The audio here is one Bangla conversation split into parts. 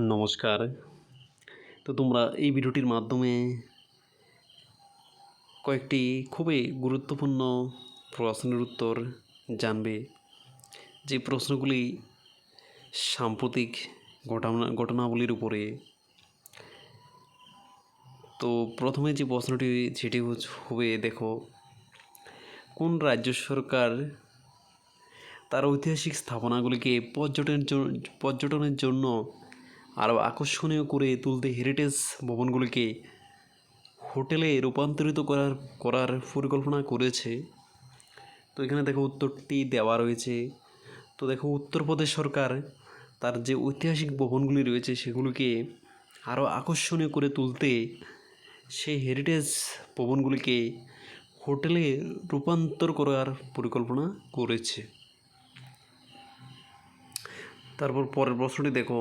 নমস্কার। তো তোমরা এই ভিডিওটির মাধ্যমে কয়েকটি খুবই গুরুত্বপূর্ণ প্রশ্নের উত্তর জানবে। যে প্রশ্নগুলি সাম্প্রতিক ঘটনা ঘটনাবলীর উপরে। তো প্রথমে যে প্রশ্নটি, সেটি হবে, দেখো, কোন রাজ্য সরকার তার ঐতিহাসিক স্থাপনাগুলিকে পর্যটনের পর্যটনের জন্য আরও আকর্ষণীয় করে তুলতে হেরিটেজ ভবনগুলিকে হোটেলে রূপান্তরিত করার করার পরিকল্পনা করেছে। তো এখানে দেখো উত্তরটি দেওয়া রয়েছে। তো দেখো উত্তরপ্রদেশ সরকার তার যে ঐতিহাসিক ভবনগুলি রয়েছে সেগুলিকে আরও আকর্ষণীয় করে তুলতে সেই হেরিটেজ ভবনগুলিকে হোটেলে রূপান্তর করার পরিকল্পনা করেছে। তারপর পরের প্রশ্নটি দেখো।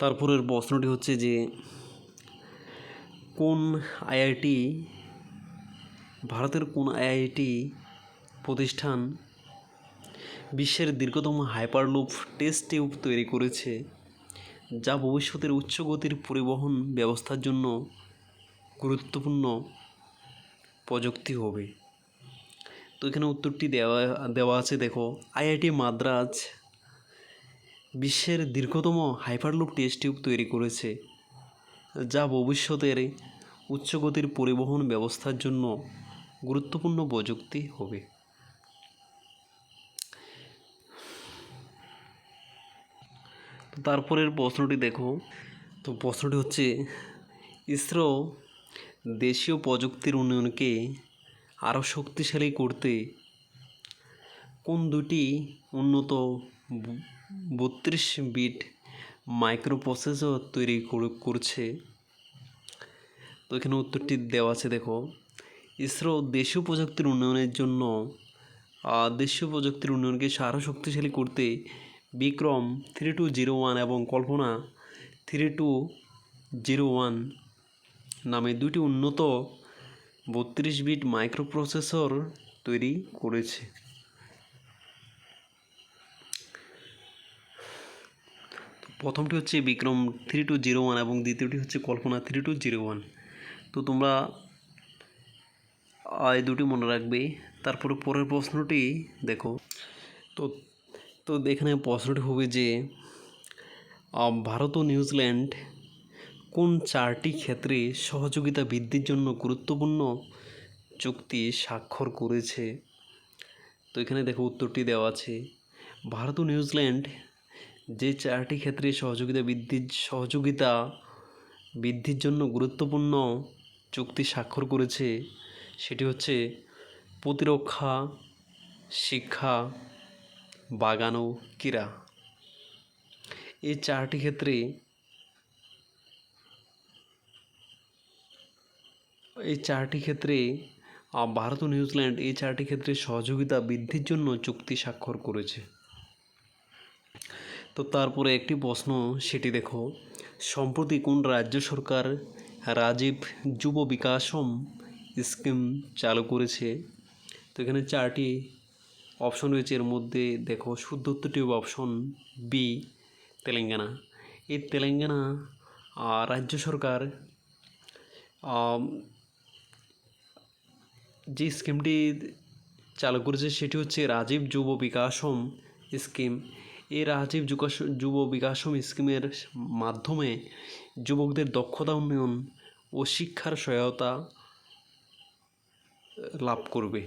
তারপরের প্রশ্নটি হচ্ছে যে, কোন আইআইটি, ভারতের কোন আইআইটি প্রতিষ্ঠান বিশ্বের দীর্ঘতম হাইপারলুপ টেস্ট টিউব তৈরি করেছে, যা ভবিষ্যতের উচ্চ গতির পরিবহন ব্যবস্থার জন্য গুরুত্বপূর্ণ প্রযুক্তি হবে? তো এখানে উত্তরটি দেওয়া দেওয়া আছে, দেখো, আইআইটি মাদ্রাজ বিশ্বের দীর্ঘতম হাইপারলুপ টেস্ট টিউব তৈরি করেছে, যা ভবিষ্যতের উচ্চগতির পরিবহন ব্যবস্থার জন্য গুরুত্বপূর্ণ প্রযুক্তি হবে। তারপরের প্রশ্নটি দেখো। তো প্রশ্নটি হচ্ছে, ইসরো দেশীয় প্রযুক্তির উন্নয়নকে আরও শক্তিশালী করতে কোন দুটি উন্নত বত্রিশ বিট মাইক্রোপ্রসেসর তৈরি করে- করছে। তো এখানে উত্তরটি দেওয়া আছে, দেখো। ইসরো দেশীয় প্রযুক্তির উন্নয়নের জন্য দেশীয় প্রযুক্তির উন্নয়নকে আরও শক্তিশালী করতে Vikram three two zero one এবং Kalpana three two zero one নামে দুটি উন্নত বত্রিশ বিট মাইক্রোপ্রসেসর তৈরি করেছে। প্রথমটি হচ্ছে Vikram three two zero one এবং দ্বিতীয়টি হচ্ছে Kalpana three two zero one. তো তোমরা এই দুটি মনে রাখবে। তারপরে পরের প্রশ্নটি দেখো। তো তো এখানে প্রশ্নটি হবে যে ভারত ও নিউজিল্যান্ড কোন চারটি ক্ষেত্রে সহযোগিতা বৃদ্ধির জন্য গুরুত্বপূর্ণ চুক্তি স্বাক্ষর করেছে? তো এখানে দেখো উত্তরটি দেওয়া আছে। ভারত ও নিউজিল্যান্ড যে চারটি ক্ষেত্রে সহযোগিতা বৃদ্ধির সহযোগিতা বৃদ্ধির জন্য গুরুত্বপূর্ণ চুক্তি স্বাক্ষর করেছে, সেটি হচ্ছে প্রতিরক্ষা, শিক্ষা, বাগান ও ক্রীড়া। এই চারটি ক্ষেত্রে এই চারটি ক্ষেত্রে ভারত ও নিউজিল্যান্ড এই চারটি ক্ষেত্রে সহযোগিতা বৃদ্ধির জন্য চুক্তি স্বাক্ষর করেছে। তো তারপরে একটি প্রশ্ন, সেটি দেখো। সম্প্রতি কোন রাজ্য সরকার রাজীব যুব বিকাশম স্কিম চালু করেছে? তো এখানে চারটি অপশন রয়েছে। এর মধ্যে দেখো, শুদ্ধ উত্তরটি অপশন বি তেলেঙ্গানা। এই তেলেঙ্গানা রাজ্য সরকার যে স্কিমটি চালু করেছে, সেটি হচ্ছে রাজীব যুব বিকাশম স্কিম। এই রাজীব যুকাশ যুব বিকাশম স্কিমের মাধ্যমে যুবকদের দক্ষতা উন্নয়ন ও শিক্ষার সহায়তা লাভ করবে।